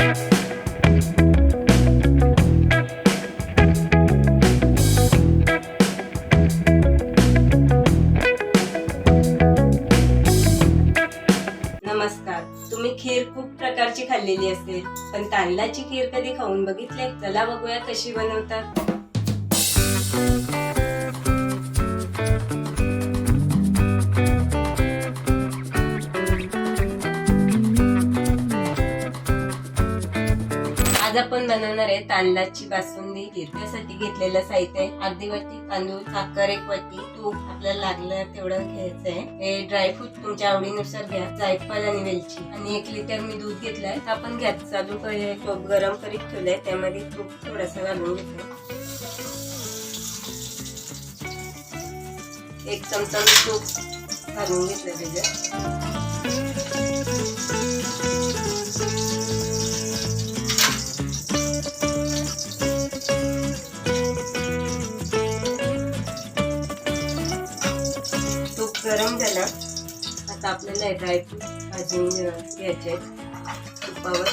नमस्कार. तुम्ही खीर खूप प्रकारची खाल्लेली असेल पण तांदळाची खीर कधी खाऊन बघितले? चला बघूया कशी बनवतात आज आपण बनवणार आहे तांदळाची बासुंदी. खीर त्यासाठी घेतलेलं साहित्य आहे. अर्धी वाटी तांदूळ साखर एक वाटी तूप. आपल्याला लागलं तेवढं घ्यायचंय. हे ड्रायफ्रूट तुमच्या आवडीनुसार घ्या. जायफळ आणि वेलची. आणि एक लिटर मी दूध घेतलंय. आपण घ्या चालू करे टोप गरम करीत ठेवलंय. त्यामध्ये तूप थोडस घालून घेतलंय. एक चमचा तूप घालून घेतलं त्याच्यात. गरम झालं. आता आपल्याला ड्रायफ्रूट भाजून घ्यायचे आहेत तुपावर.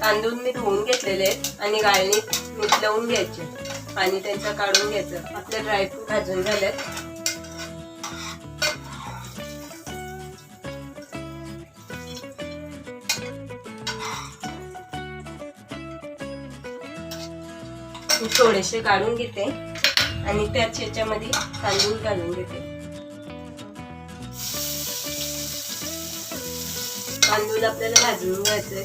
तांदूळ मी धुवून घेतलेले आहेत आणि गाळणीत मीठ लावून घ्यायचे पाणी त्यांचं काढून घ्यायचं. आपले ड्रायफ्रूट भाजून झालेत. थोडेसे काढून घेते. आणि त्याच ह्याच्यामध्ये तांदूळ घालून घेते. तांदूळ आपल्याला भाजून घ्यायचे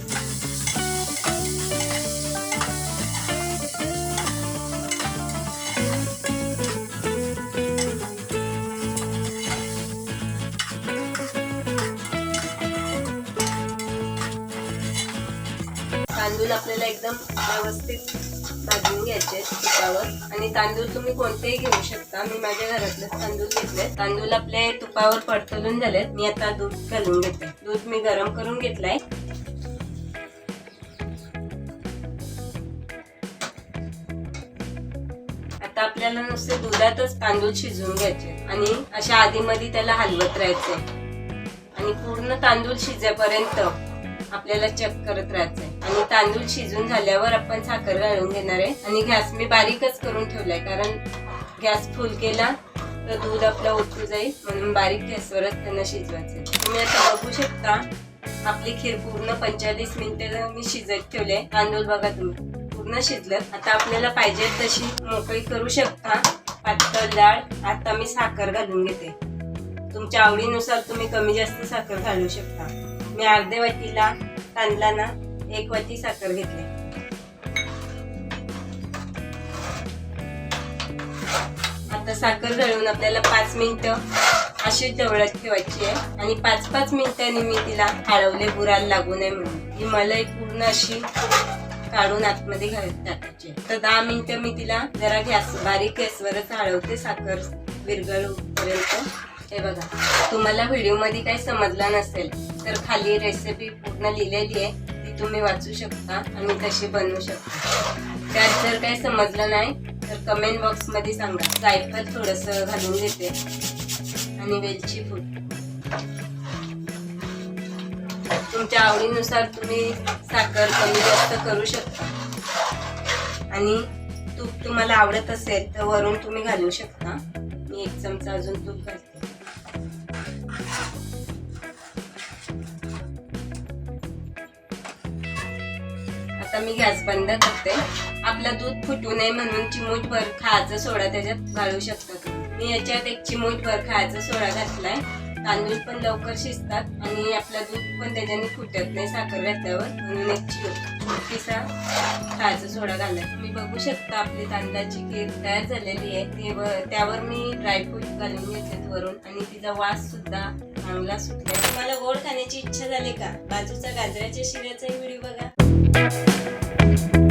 तांदूळ आपल्याला एकदम व्यवस्थित भाजून घ्यायचे तुपावर. आणि तांदूळ तुम्ही कोणतेही घेऊ शकता. मी माझ्या घरातले तांदूळ घेतले तांदूळ आपले तुपावर परतवून झालेत. मी आता दूध घालून घेते. दूध मी गरम करून घेतलाय. आता आपल्याला नुसते दुधातच तांदूळ शिजवून घ्यायचे आणि अशा आधीमध्ये त्याला हलवत राहायचे आणि पूर्ण तांदूळ शिजेपर्यंत आपल्याला चेक करत राहायचंय. आणि तांदूळ शिजून झाल्यावर आपण साखर घालून घेणार आहे. आणि गॅस मी बारीकच करून ठेवलाय कारण गॅस फुल केला तर दूध आपलं ओतू जाईल. म्हणून बारीक गॅसवरच त्यांना शिजवायचं तुम्ही आता बघू शकता आपली खीर पूर्ण पंचेचाळीस मिनिटे मी शिजत ठेवले तांदूळ बघा तुम्ही. पूर्ण शिजलं. आता आपल्याला पाहिजे तशी मोकळी करू शकता. पातळ डाळ. आता मी साखर घालून घेते. तुमच्या आवडीनुसार तुम्ही कमी जास्त साखर घालू शकता. मी अर्ध्या वाटीला तांदळाना एक वाटी साखर घेतली. आता साखर घालून आपल्याला पाच मिनिटं अशी जवळत ठेवायची आहे. आणि पाच पाच मिनिटांनी मी तिला हळवले बुराला लागू नये म्हणून. ही मलाई पूर्ण अशी काढून आतमध्ये घालत टाकायची आहे. तर दहा मिनिटं मी तिला जरा गॅस बारीक गॅसवरच हळवते साखर विरघळूपर्यंत. हे बघा तुम्हाला व्हिडिओमध्ये काही समजला नसेल तर खाली रेसिपी पूर्ण लिहिलेली आहे ती तुम्ही वाचू शकता आणि तशी बनवू शकता. त्यात जर काही समजलं नाही तर कमेंट बॉक्समध्ये सांगा. जायफळ थोडंसं घालून देते. आणि वेलची फूड तुमच्या आवडीनुसार तुम्ही साखर कमी जास्त करू शकता. आणि तूप तुम्हाला आवडत असेल तर वरून तुम्ही घालू शकता. मी एक चमचा अजून तूप घालते. आता मी गॅस बंद करते. आपलं दूध फुटू नये म्हणून चिमूटभर खायचा सोडा त्याच्यात घालू शकता तुम्ही. मी याच्यात एक चिमूटभर खायचा सोडा घातलाय. तांदूळ पण लवकर शिजतात आणि आपलं दूध पण त्याच्याने फुटत नाही साखर घातल्यावर. म्हणून एक छोटीसा खायचा सोडा घालाय तुम्ही बघू शकता आपली तांदळाची केक तयार झालेली आहे. ते व- त्यावर मी ड्रायफ्रूट घालून घेतलेत वरून आणि तिचा वास सुद्धा चांगला सुटला तुम्हाला गोड खाण्याची इच्छा झाली का? बाजूचा गाजराच्या शिऱ्याचा व्हिडिओ बघा.